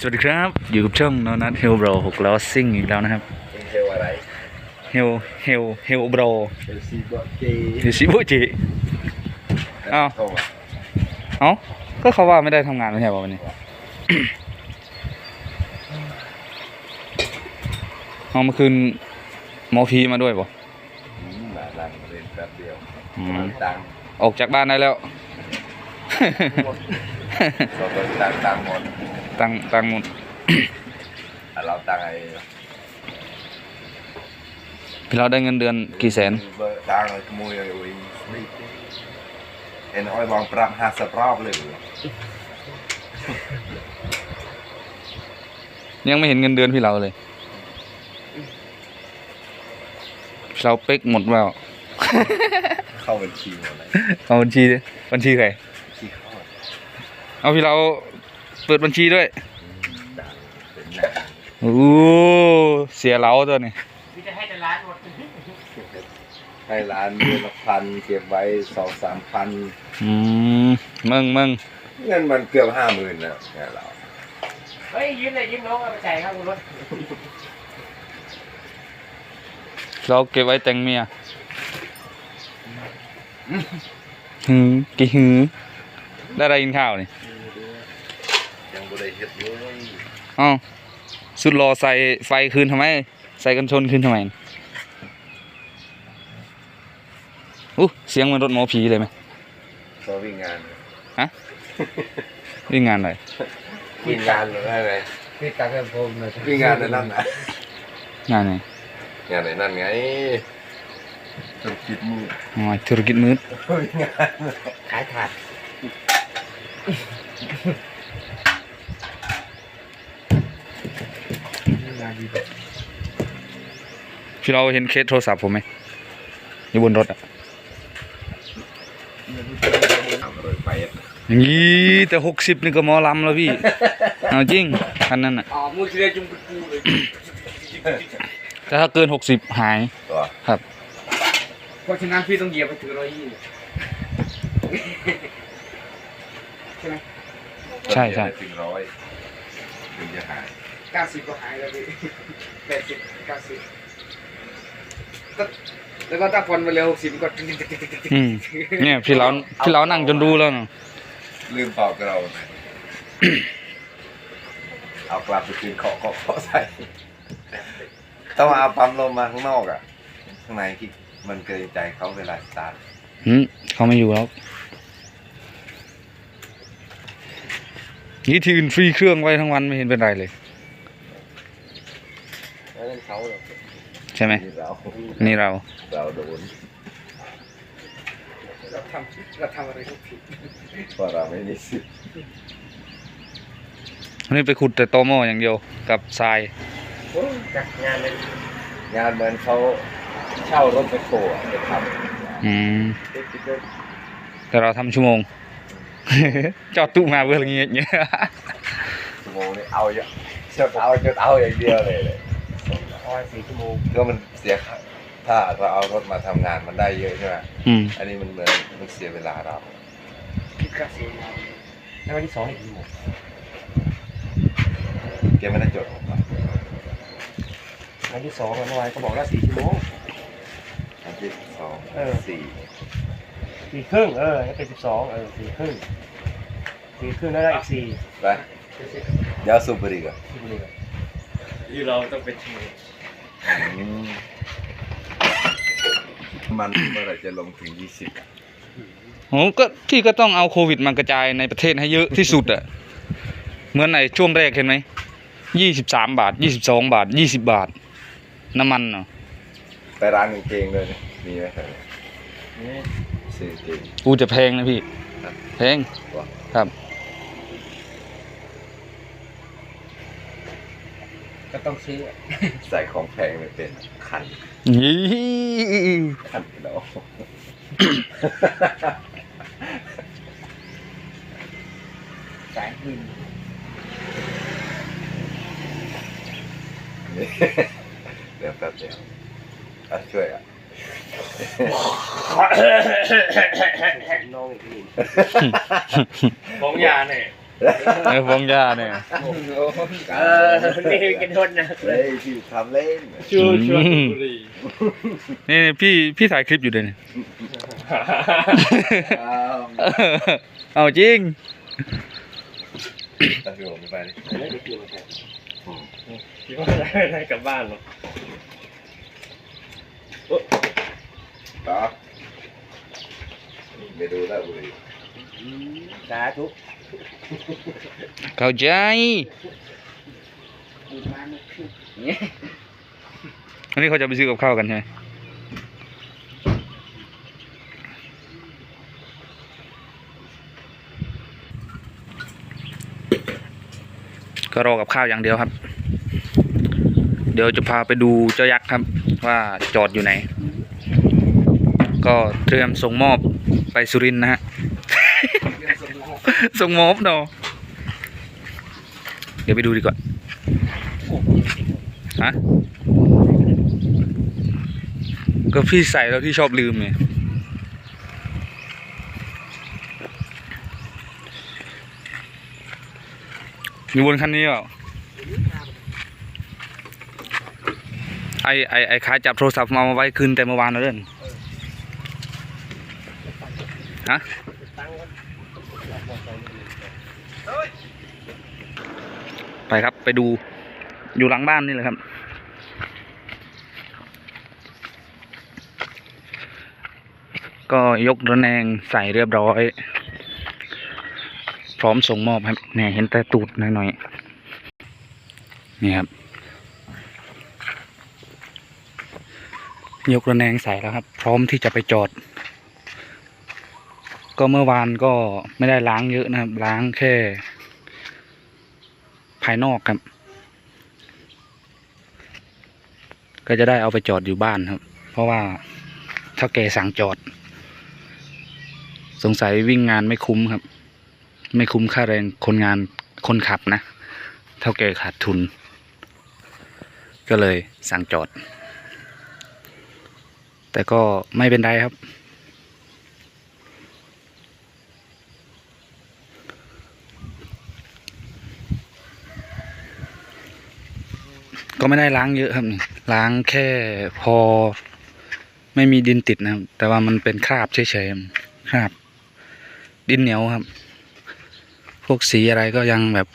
สวัสดีครับ อยู่กับช่องโนนัทเฮลโบรหกล้อซิ่งอีกแล้วนะครับเทวอะไรเฮลเฮลเฮลโบรเอลซีบอเจหรือชิบุจิอ้าวเข้ามาเอ้าก็เขาว่าไม่ได้ทำงานไม่ใช่ป่ะวันนี้เอาเมื่อคืนหมอพีมาด้วยป่ะอืมหลานหลานเรียนแป๊บเดียวอืมตังออกจากบ้านได้แล้วเราก็ตังตังหมด ตังตังหมดแต่เราตังไอ้พี่เราได้เงินเดือนกี่แสนเบอร์ตังไอ้ขโมยไอ้โอ้ยเอ็นอ้อยบองปรับห้าสิบรอบเลยยังไม่เห็นเงินเดือนพี่เราเลยพี่เราเป๊กหมดแล้วเข้าบัญชีหมดเลยเอาบัญชีดิบัญชีใครที่เข้าเอาพี่เรา เปิดบัญชีด้วยดังเป็นหนังโอ้เสียเราตัวนี้พี่จะให้แต่ร้านหมดให้ร้านเดือนละพันเก็บไว้สองสามพันอืมมึงมึงเงินมันเกือบห้าหมื่นนะเนี่ยเราเฮ้ยยืมเลยยืมน้องเอาไปจ่ายครับคุณรถเราเก็บไว้แต่งเมียหือกี่หือได้อะไรกินข้าวนี่ยังบ่ ได้เฮ็ดเลยอ้าวสุดรอใส่ไฟคืนทำไม ใส่กันชนคืนทำไมอู้เสียงเหมันรถหมอผีเลยไหมก็วิ่งงานฮะวิ่งงานอะไรวิ่งงานเลยอะไรพี่ตักให้ผมหน่อยวิ่งงานในนั่นนะงานไหนงานในนั่นไงธุรกิจมืออ๋อธุรกิจมืดวิ่งงานขายถาด งานดีพี่เราเห็นเคสโทรศัพท์ผมไหมอยู่บนรถอะทำเลยไปอะอย่างนี้แต่หกสิบนี่ก็หมอลำแล้วพี่ เอาจริงคันนั้นอะอ๋อมือเสียจุ่มกูเลยแต่ถ้าเกินหกสิบหายตัวครับ เพราะฉะนั้นพี่ต้องเหยียบไปถึงร้อยยี่ใช่ไหมใช่ใช่ถึงร้อยถึงจะหายเก้าสิบก็หายแล้วพี่แปดสิบเก้าสิบก็แล้วก็ถ้าผ่อนไปเร็วหกสิบก็อืมเนี่ยพี่เราพี่เรานั่งจนรู้แล้วเนาะลืมเป่ากระเราหน่อยเอากลับไปคืนเคาะเคาะเคาะใส่ต้องเอาปั๊มลมมาข้างนอกอะ ข้างในที่มันเกรงใจเขาเวลาสตาร์ทหืมเขาไม่อยู่แล้วนี่ที่อื่นฟรีเครื่องไว้ทั้งวันไม่เห็นเป็นไรเลยแล้วนั่น เขาเหรอใช่ไหมนี่เรานี่เราเราโดนเราทำเราทำอะไรก็ผิดเพราะเราไม่มีสิทธิ์วันนี้ไปขุดแต่ตอหม้ออย่างเดียวกับทรายโอ้ยจัดงานเลยงานเหมือนเขาเช่ารถไปโคอะไปทอืมำแต่เราทำชั่วโมงจอดตู้มาเพื่ออะไรเงี้ยชั่วโมงนี้เอาเยอะจะเอาจะเอาอย่างเดียวเลยเลย ออยสี่ชั่วโมงก็มันเสียค่าถ้าเราเอารถมาทำงานมันได้เยอะใช่ไหมอืม อันนี้มันเหมือนมันเสียเวลาเรา คิดค่าเสียงานแล้ววันที่สองอีกกี่โมงแกไม่ได้จดผมอะวันที่สองเมื่อวานก็บอกว่าสี่ชั่วโมง อันที่สองเออ สี่สี่ครึ่งเออให้เป็นสิบสองเออสี่ครึ่งสี่ครึ่งแล้วได้อีกสี่ไปเดี๋ยวสูบบุหรี่ก่อนที่บุรีรัมย์ที่เราต้องเป็นชั่วโมงอื มมันเมื่อไหรจะลงถึงยี่สิบโอ้ก็ที่ก็ต้องเอาโควิดมากระจายในประเทศให้เยอะที่สุดอะเหมือนในช่วงแรกเห็นไหมยี่สิบสามบาทยี่สิบสองบาทยี่สิบบาท น้ำมันเนาะไปร้านกางเกงเลยนะมีไหมครับซื้อกางเกงกูจะแพงนะพี่ครับแพงว่ะครับ ก็ต้องซื้อใส่ของแพงไม่เป็นคันยี่คันเราสายคืนนี่เดี๋ยวแป๊บเดียวอะช่วยอะน้องอีกทีของยาเนี่ย ไอ้ฟองยาเนี่ยเออนี่กินทนนะเฮ้ยพี่ทำเล่นชูชวนบุรีนี่พี่พี่ถ่ายคลิปอยู่เลยเนี่ยอ้าวเอาจริงตัดหัวไม่ไปเลยไม่ได้กินกันคิดว่าได้ได้กลับบ้านหรอต่อไม่ดูแล้วบุรีสาธุ เข้าใจบูมาไม่ขึ้นอันนี้เขาจะไปซื้อกับข้าวกันใช่ไหมก็รอกับข้าวอย่างเดียวครับ เดี๋ยวจะพาไปดูเจ้ายักษ์ครับ ว่าจอดอยู่ไหน ก็เตรียมส่งมอบไปสุรินทร์นะฮะ ส่งมอบเนาะเดี๋ยวไปดูดีกว่าฮะก็พี่ใส่แล้วพี่ชอบลืมไงอยู่บนคันนี้เปล่าไอไอไอขาจับโทรศัพท์มามาไว้คืนแต่เมื่อวานแล้วเด่นฮะ ไปครับไปดูอยู่หลังบ้านนี่แหละครับ ก็ยกระแนงใส่เรียบร้อย พร้อมส่งมอบครับเนี่ยเห็นแต่ตูดหน่อยๆนี่ครับยกระแนงใส่แล้วครับ พร้อมที่จะไปจอด ก็เมื่อวานก็ไม่ได้ล้างเยอะนะครับ ล้างแค่ ภายนอกครับ ก็จะได้เอาไปจอดอยู่บ้านครับ เพราะว่าถ้าแกสั่งจอด สงสัยวิ่งงานไม่คุ้มครับ ไม่คุ้มค่าแรงคนงานคนขับนะ เท่าแกขาดทุน ก็เลยสั่งจอด แต่ก็ไม่เป็นไรครับ ก็ไม่ได้ล้างเยอะครับนี่ล้างแค่พอ ไม่มีดินติดนะครับ แต่ว่ามันเป็นคราบเฉยๆคราบ ดินเหนียวครับ พวกสีอะไรก็ยังแบบ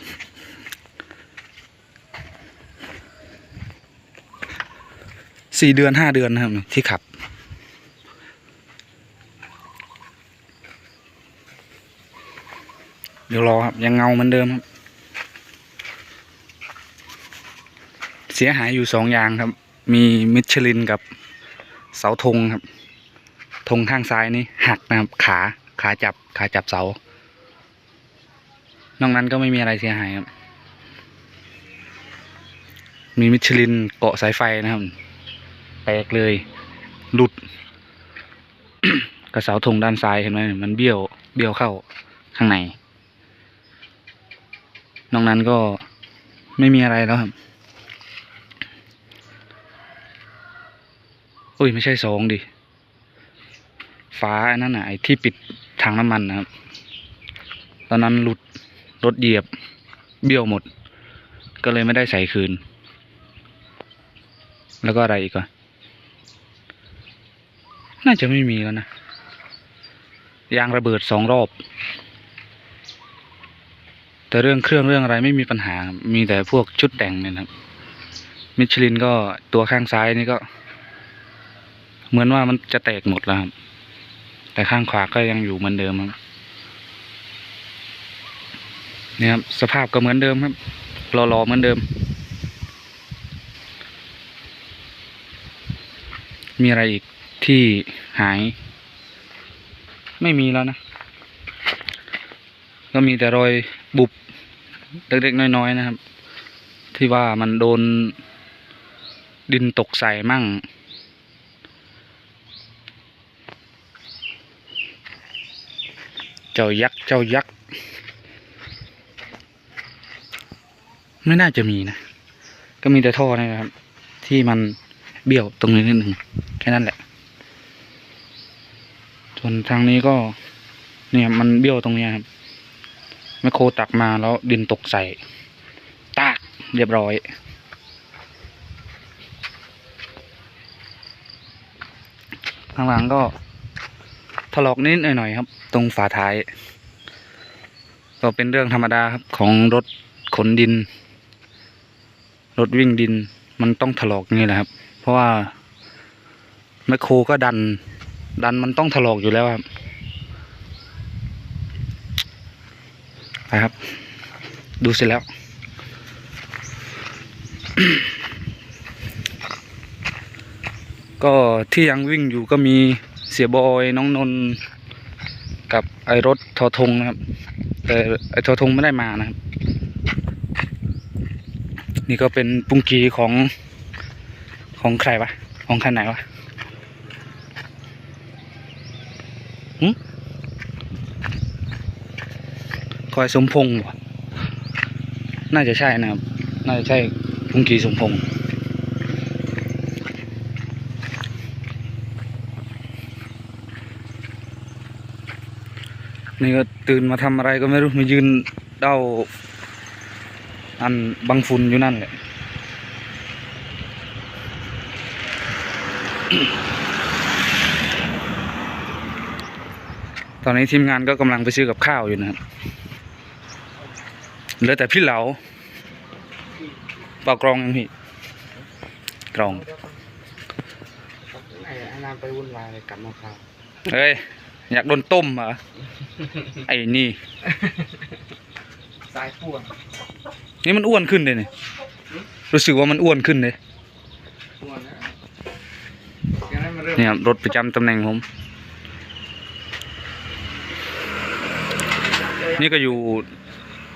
สี่เดือนห้าเดือนนะครับ ที่ขับเดี๋ยวรอครับ ยังเงาเหมือนเดิมครับ สียหายอยู่สองอย่างครับ มีมิชลินกับเสาธงครับธงข้างซ้ายนี่หักนะครับขาขาจับขาจับเสานอกนั้นก็ไม่มีอะไรเสียหายครับ มีมิชลินเกาะสายไฟนะครับแตกเลยหลุดกระเสาธงด้านซ้ายเห็นไหมมันเบี้ยวเบี้ยวเข้าข้างใน นอกนั้นก็ไม่มีอะไรแล้วครับ อุ้ยไม่ใช่สองดิฝาอันนั้นน่ะไอ้ที่ปิดถังน้ำมันนะครับ ตอนนั้นหลุดรถเหยียบเบี้ยวหมด ก็เลยไม่ได้ใส่คืน แล้วก็อะไรอีกอะน่าจะไม่มีแล้วนะ ยางระเบิดสองรอบ แต่เรื่องเครื่องเรื่องอะไรไม่มีปัญหา มีแต่พวกชุดแต่งเนี่ยนะครับ มิชลินก็ตัวข้างซ้ายนี่ก็ เหมือนว่ามันจะแตกหมดแล้วครับ แต่ข้างขวาก็ยังอยู่เหมือนเดิมครับเนี่ยครับสภาพก็เหมือนเดิมครับรอๆเหมือนเดิม มีอะไรอีกที่หาย ไม่มีแล้วนะ ก็มีแต่รอยบุบเล็กๆน้อยๆนะครับ ที่ว่ามันโดนดินตกใส่มั่ง เจ้ายักษ์เจ้ายักษ์ไม่น่าจะมีนะ ก็มีแต่ท่อนะครับ ที่มันเบี้ยวตรงนี้นิดหนึ่งแค่นั้นแหละ ส่วนทางนี้ก็ เนี่ยมันเบี้ยวตรงเนี้ยครับแมคโครตักมาแล้วดินตกใส่ตากเรียบร้อย ข้างหลังก็ ถลอกนิดหน่อยๆครับ ตรงฝาท้าย ก็เป็นเรื่องธรรมดาครับของรถขนดิน รถวิ่งดินมันต้องถลอกนี้แหละครับ เพราะว่าแมคโครก็ดัน ดันมันต้องถลอกอยู่แล้วครับไปครับ ดูเสร็จแล้วก็ที่ยังวิ่งอยู่ก็มี เสียบอยน้องนนกับไอรถทอทงนะครับ แต่ไอทอทงไม่ได้มานะครับ นี่ก็เป็นปุงกีของของใครวะ ของใครไหนวะหึคอยสมพงษ์วะน่าจะใช่นะครับ น่าจะใช่ปุงกีสมพงษ์ นี่ก็ตื่นมาทำอะไรก็ไม่รู้มายืนเด้าอันบังฝุ่นอยู่นั่นแหละตอนนี้ทีมงานก็กำลังไปซื้อกับข้าวอยู่นะครับเหลือแต่พี่เหลาเปล่ากรองยังพี่กรอง ไอ้ไอ้นานไปวุ่นวายเลยกลับมาพร้าว เฮ้ย อยากโดนต้มเหรอไอ้นี่ สายป่วนนี่มันอ้วนขึ้นเลยเนี่ยรู้สึกว่ามันอ้วนขึ้นเลยป่วนนะอย่างนั้นมันเริ่มเนี่ยครับรถประจำตำแหน่งผม นี่ก็อยู่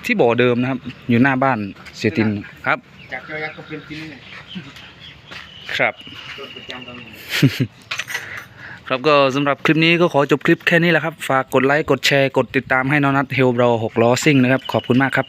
ที่บ่อเดิมนะครับ อยู่หน้าบ้านเสียตินครับจากเจ้ายักษ์ก็เป็นที่นี่ครับ ครับก็สำหรับคลิปนี้ก็ขอจบคลิปแค่นี้แหละครับ ฝากกดไลค์ กดแชร์ กดติดตามให้น้องนัทเฮลบรอหกล้อซิ่งนะครับ ขอบคุณมากครับ